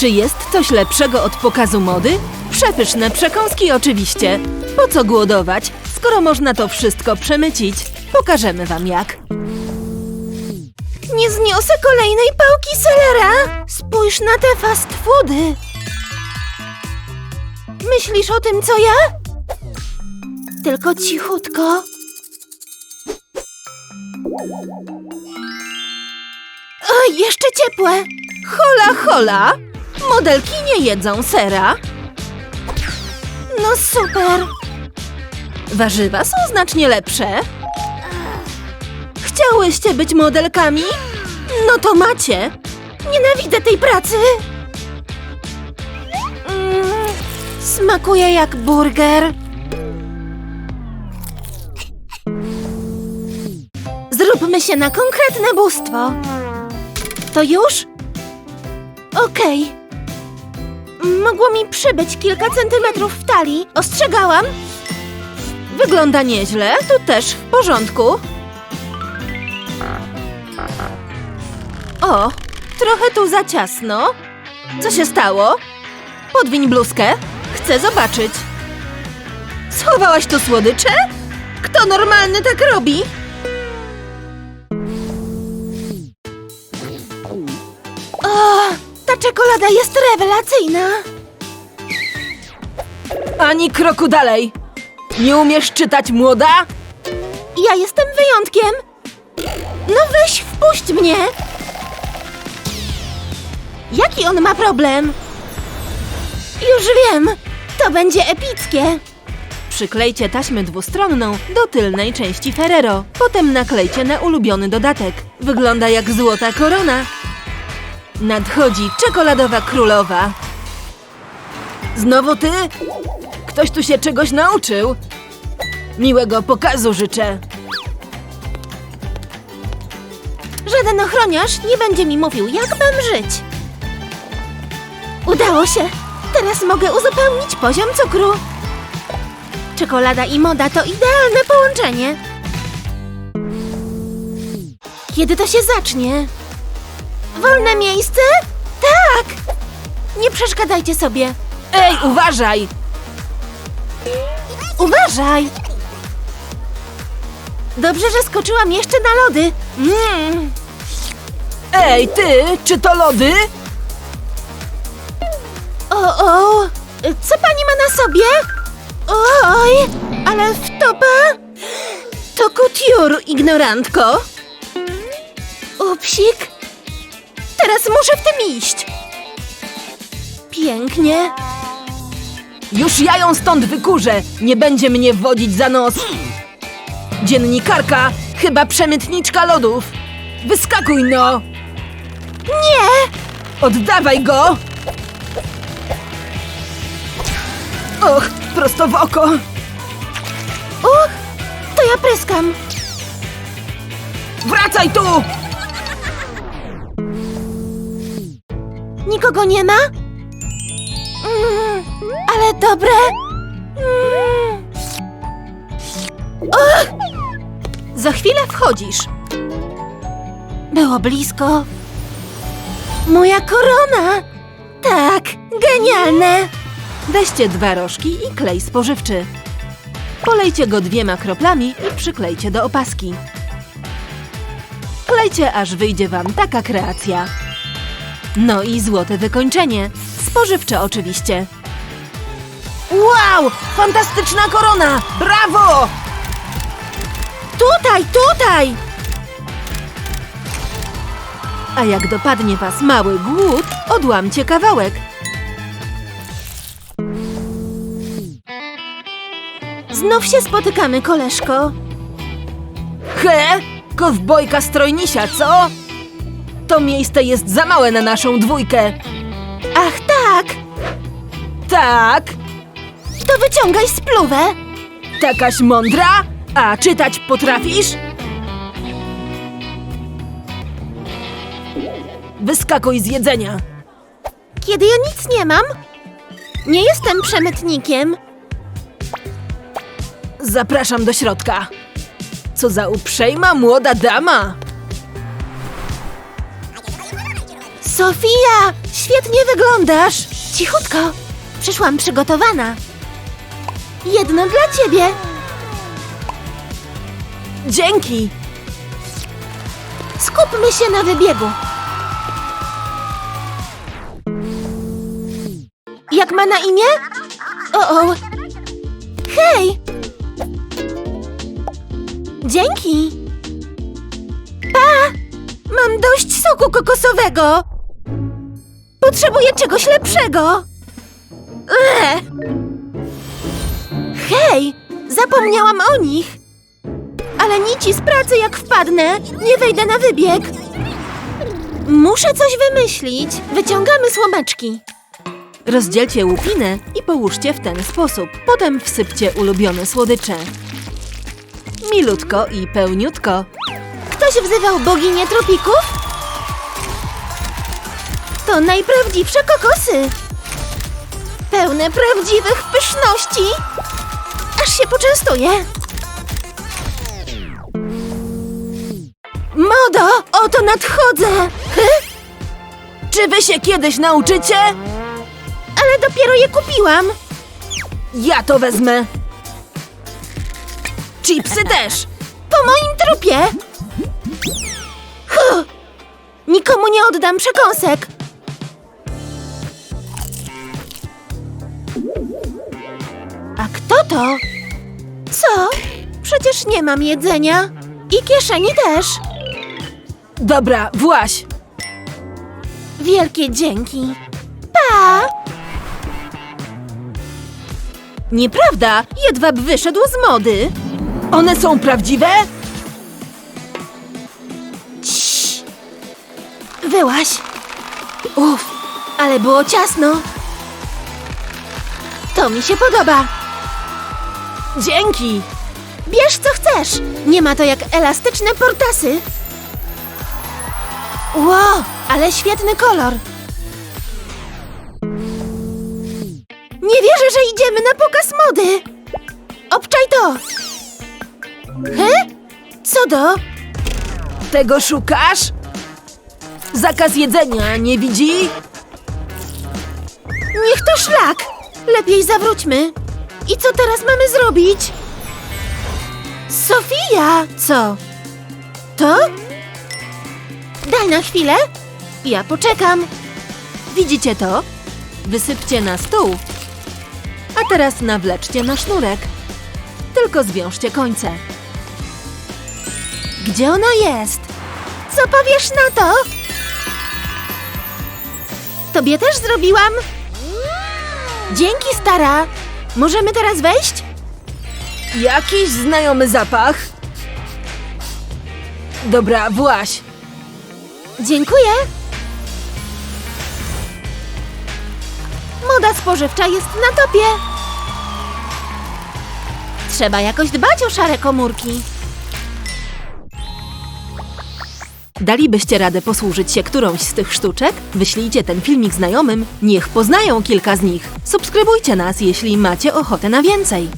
Czy jest coś lepszego od pokazu mody? Przepyszne przekąski oczywiście. Po co głodować, skoro można to wszystko przemycić? Pokażemy wam jak. Nie zniosę kolejnej pałki selera! Spójrz na te fast foody! Myślisz o tym, co ja? Tylko cichutko. O, jeszcze ciepłe! Hola, hola! Modelki nie jedzą sera. No super! Warzywa są znacznie lepsze. Chciałyście być modelkami? No to macie. Nienawidzę tej pracy! Mm, smakuje jak burger. Zróbmy się na konkretne bóstwo. To już? Okej. Mogło mi przybyć kilka centymetrów w talii. Ostrzegałam. Wygląda nieźle, tu też w porządku. O, trochę tu za ciasno. Co się stało? Podwiń bluzkę. Chcę zobaczyć. Schowałaś tu słodycze? Kto normalny tak robi? Czekolada jest rewelacyjna. Ani kroku dalej. Nie umiesz czytać, młoda? Ja jestem wyjątkiem. No weź, wpuść mnie. Jaki on ma problem? Już wiem. To będzie epickie. Przyklejcie taśmę dwustronną do tylnej części Ferrero. Potem naklejcie na ulubiony dodatek. Wygląda jak złota korona. Nadchodzi czekoladowa królowa. Znowu ty? Ktoś tu się czegoś nauczył. Miłego pokazu życzę. Żaden ochroniarz nie będzie mi mówił, jak mam żyć. Udało się. Teraz mogę uzupełnić poziom cukru. Czekolada i moda to idealne połączenie. Kiedy to się zacznie? Wolne miejsce? Tak! Nie przeszkadzajcie sobie. Ej, uważaj! Uważaj! Dobrze, że skoczyłam jeszcze na lody. Mm. Ej, ty, czy to lody? O, o! Co pani ma na sobie? Oj, ale wtopa! To couture, ignorantko. Upsik! Teraz muszę w tym iść. Pięknie. Już ja ją stąd wykurzę! Nie będzie mnie wodzić za nos! Dziennikarka, chyba przemytniczka lodów! Wyskakuj no! Nie! Oddawaj go! Och, prosto w oko! Uch, to ja pryskam. Wracaj tu! Nikogo nie ma? Mm, ale dobre. Mm. Och, Za chwilę wchodzisz. było blisko. Moja korona! Tak, genialne! Weźcie dwa rożki i klej spożywczy. Polejcie go dwiema kroplami i przyklejcie do opaski. Klejcie, aż wyjdzie wam taka kreacja. No i złote wykończenie. Spożywcze oczywiście. Wow! Fantastyczna korona! Brawo! Tutaj, tutaj! A jak dopadnie was mały głód, odłamcie kawałek. Znów się spotykamy, koleżko. He? Kowbojka strojnisia, co? To miejsce jest za małe na naszą dwójkę. Ach tak, Tak? to wyciągaj spluwę. Takaś mądra? A czytać potrafisz? Wyskakuj z jedzenia. Kiedy ja nic nie mam? Nie jestem przemytnikiem. Zapraszam do środka. Co za uprzejma młoda dama. Sofia, Świetnie wyglądasz. Cichutko. Przyszłam przygotowana. Jedno dla ciebie. Dzięki! Skupmy się na wybiegu. Jak ma na imię? O, o. Hej! Dzięki. Pa! Mam dość soku kokosowego. Potrzebuję czegoś lepszego. Ech. Hej! Zapomniałam o nich. Ale nici z pracy jak wpadnę, nie wejdę na wybieg. Muszę coś wymyślić. Wyciągamy słomeczki. Rozdzielcie łupinę i połóżcie w ten sposób. Potem wsypcie ulubione słodycze. Milutko i pełniutko. Ktoś wzywał boginię tropików? To najprawdziwsze kokosy. Pełne prawdziwych pyszności. Aż się poczęstuję. Modo, oto nadchodzę. Hy? Czy wy się kiedyś nauczycie? Ale dopiero je kupiłam. Ja to wezmę. Chipsy też. Po moim trupie! Huh. Nikomu nie oddam przekąsek! Kto to? Co? Przecież nie mam jedzenia. I kieszeni też. Dobra, właś. Wielkie dzięki. Pa! Nieprawda, jedwab wyszedł z mody. One są prawdziwe? Cii. Wyłaś. Uff, ale było ciasno. To mi się podoba. Dzięki. Bierz co chcesz. Nie ma to jak elastyczne portasy. Ło, ale świetny kolor. Nie wierzę, że idziemy na pokaz mody. Obczaj to. He? Co do? Tego szukasz? Zakaz jedzenia, nie widzi? Niech to szlak. Lepiej zawróćmy. I co teraz mamy zrobić? Sofia! Co? To? Daj na chwilę. Ja poczekam. Widzicie to? Wysypcie na stół. A teraz nawleczcie na sznurek. Tylko zwiążcie końce. Gdzie ona jest? Co powiesz na to? Tobie też zrobiłam. Dzięki, stara. Możemy teraz wejść? Jakiś znajomy zapach. Dobra, właś. Dziękuję. Moda spożywcza jest na topie. Trzeba jakoś dbać o szare komórki. Dalibyście radę posłużyć się którąś z tych sztuczek? Wyślijcie ten filmik znajomym, niech poznają kilka z nich. Subskrybujcie nas, jeśli macie ochotę na więcej.